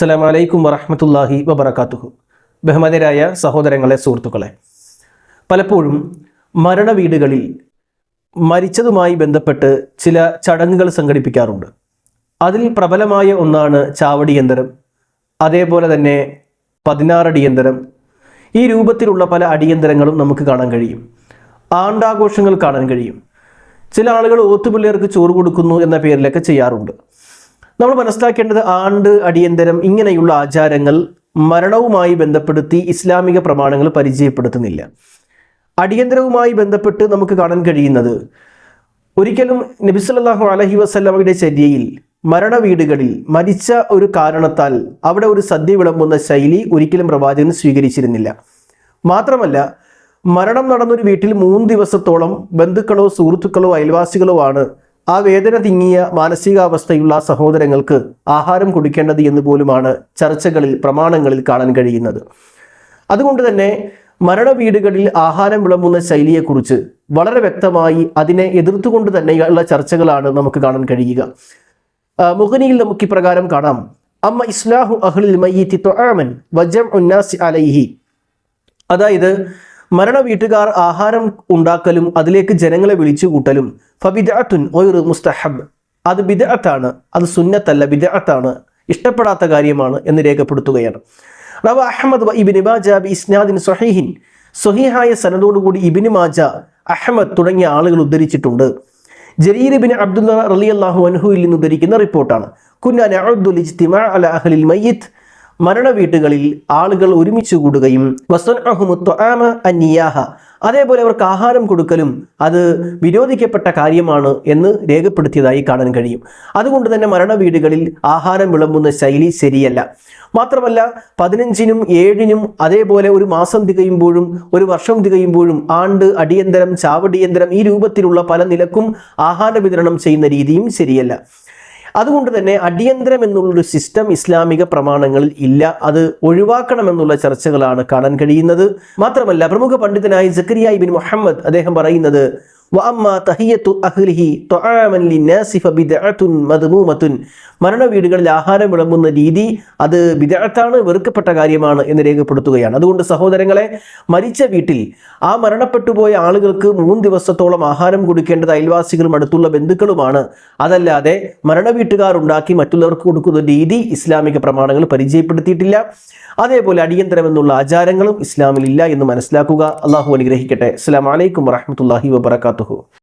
അസ്സലാം വലൈക്കും വറഹമത്തല്ലാഹി വബർക്കാത്തുഹു ബഹുമാനരായ സഹോദരങ്ങളെ സുഹൃത്തുക്കളെ പലപ്പോഴും മരണ വീടുകളിൽ മരിച്ചതുമായി ബന്ധപ്പെട്ട് ചില ചടങ്ങുകൾ സംഘടിപ്പിക്കാറുണ്ട്. അതിൽ പ്രബലമായ ഒന്നാണ് ചാവടിയന്തരം അതേപോലെ തന്നെ പതിനാറടിയന്തരം ഈ രൂപത്തിലുള്ള പല അടിയന്തരങ്ങളും നമുക്ക് കാണാൻ കഴിയും. ആണ്ടാഘോഷങ്ങൾ കാണാൻ കഴിയും. ചില ആളുകൾ ഓത്തുപിള്ളേർക്ക് ചോറ് കൊടുക്കുന്നു എന്ന പേരിലൊക്കെ ചെയ്യാറുണ്ട്. നമ്മൾ മനസ്സിലാക്കേണ്ടത് ആണ്ട് അടിയന്തരം ഇങ്ങനെയുള്ള ആചാരങ്ങൾ മരണവുമായി ബന്ധപ്പെടുത്തി ഇസ്ലാമിക പ്രമാണങ്ങൾ പരിചയപ്പെടുത്തുന്നില്ല. അടിയന്തരവുമായി ബന്ധപ്പെട്ട് നമുക്ക് കാണാൻ കഴിയുന്നത് ഒരിക്കലും നബിസല്ലാഹു അലഹി വസ്ലമയുടെ ചര്യയിൽ മരണ വീടുകളിൽ മരിച്ച ഒരു കാരണത്താൽ അവിടെ ഒരു സദ്യ വിളമ്പുന്ന ശൈലി ഒരിക്കലും പ്രവാചകൻ സ്വീകരിച്ചിരുന്നില്ല. മാത്രമല്ല മരണം നടന്നൊരു വീട്ടിൽ മൂന്ന് ദിവസത്തോളം ബന്ധുക്കളോ സുഹൃത്തുക്കളോ അയൽവാസികളോ ആണ് ആ വേദന തിങ്ങിയ മാനസികാവസ്ഥയുള്ള സഹോദരങ്ങൾക്ക് ആഹാരം കൊടുക്കേണ്ടത് എന്ന് പോലുമാണ് ചർച്ചകളിൽ പ്രമാണങ്ങളിൽ കാണാൻ കഴിയുന്നത്. അതുകൊണ്ട് തന്നെ മരണ വീടുകളിൽ ആഹാരം വിളമ്പുന്ന ശൈലിയെക്കുറിച്ച് വളരെ വ്യക്തമായി അതിനെ എതിർത്തുകൊണ്ട് തന്നെയുള്ള ചർച്ചകളാണ് നമുക്ക് കാണാൻ കഴിയുക. മുഹനിയിൽ നമുക്ക് ഇപ്രകാരം കാണാം. അമ്മ ഇസ്ലാഹു അഹ്ലിൽ മയ്യത്തി തൊആമൻ വജം ഉന്നാസി അലൈഹി. അതായത് മരണ വീട്ടുകാർ ആഹാരം ഉണ്ടാക്കലും അതിലേക്ക് ജനങ്ങളെ വിളിച്ചു കൂട്ടലും ഫബിദഅത്തുൻ ഒരു മുസ്തഹബ്. അത് ബിദഅത്താണ്. അത് സുന്നത്തല്ല ബിദഅത്താണ്. ഇഷ്ടപ്പെടാത്ത കാര്യമാണ് എന്ന് രേഖപ്പെടുത്തുകയാണ്. റവ അഹമ്മദ് ഇബിൻ മാജ ഇസ്നാദിൻ സൊഹീഹിൻ സൊഹീഹായ സനദോടുകൂടി ഇബിൻ മാജ അഹമ്മദ് തുടങ്ങിയ ആളുകൾ ഉദ്ധരിച്ചിട്ടുണ്ട്. ജരീർ ബിൻ അബ്ദുല്ല റലി അള്ളാഹു അൻഹുവിൽ നിന്ന് ഉദ്ധരിക്കുന്ന റിപ്പോർട്ടാണ്. കുന്നാൻ അബ്ദുൽ ഇജ്തിമാ അല അഹ്ലിൽ മയ്യിത്ത് മരണ വീട്ടുകളിൽ ആളുകൾ ഒരുമിച്ച് കൂടുകയും അന്നിയാഹ. അതേപോലെ അവർക്ക് ആഹാരം കൊടുക്കലും അത് വിരോധിക്കപ്പെട്ട കാര്യമാണ് എന്ന് രേഖപ്പെടുത്തിയതായി കാണാൻ കഴിയും. അതുകൊണ്ട് തന്നെ മരണ വീടുകളിൽ ആഹാരം വിളമ്പുന്ന ശൈലി ശരിയല്ല. മാത്രമല്ല പതിനഞ്ചിനും ഏഴിനും അതേപോലെ ഒരു മാസം തികയുമ്പോഴും ഒരു വർഷം തികയുമ്പോഴും ആണ്ട് അടിയന്തരം ചാവടിയന്തരം ഈ രൂപത്തിലുള്ള പല നിലക്കും ആഹാര വിതരണം ചെയ്യുന്ന രീതിയും ശരിയല്ല. അതുകൊണ്ട് തന്നെ അടിയന്തരം എന്നുള്ളൊരു സിസ്റ്റം ഇസ്ലാമിക പ്രമാണങ്ങളിൽ ഇല്ല. അത് ഒഴിവാക്കണമെന്നുള്ള ചർച്ചകളാണ് കാണാൻ കഴിയുന്നത്. മാത്രമല്ല പ്രമുഖ പണ്ഡിതനായ ജക്കരിയ ബിൻ മുഹമ്മദ് അദ്ദേഹം പറയുന്നത് മരണ വീടുകളിൽ ആഹാരം വിളമ്പുന്ന രീതി അത് വിദഗ്ധാണ് വെറുക്കപ്പെട്ട കാര്യമാണ് എന്ന് രേഖപ്പെടുത്തുകയാണ്. അതുകൊണ്ട് സഹോദരങ്ങളെ മരിച്ച വീട്ടിൽ ആ മരണപ്പെട്ടുപോയ ആളുകൾക്ക് മൂന്ന് ദിവസത്തോളം ആഹാരം കൊടുക്കേണ്ടത് അയൽവാസികളും അടുത്തുള്ള ബന്ധുക്കളുമാണ്. അതല്ലാതെ മരണ വീട്ടുകാർ ഉണ്ടാക്കി മറ്റുള്ളവർക്ക് കൊടുക്കുന്ന രീതി ഇസ്ലാമിക പ്രമാണങ്ങൾ പരിചയപ്പെടുത്തിയിട്ടില്ല. അതേപോലെ അടിയന്തരം എന്നുള്ള ആചാരങ്ങളും ഇസ്ലാമിലില്ല എന്ന് മനസ്സിലാക്കുക. അള്ളാഹു അനുഗ്രഹിക്കട്ടെ. അസ്സാം വലൈക്കും വറഹമത്തല്ലാഹി വബർക്കാത്തുഹു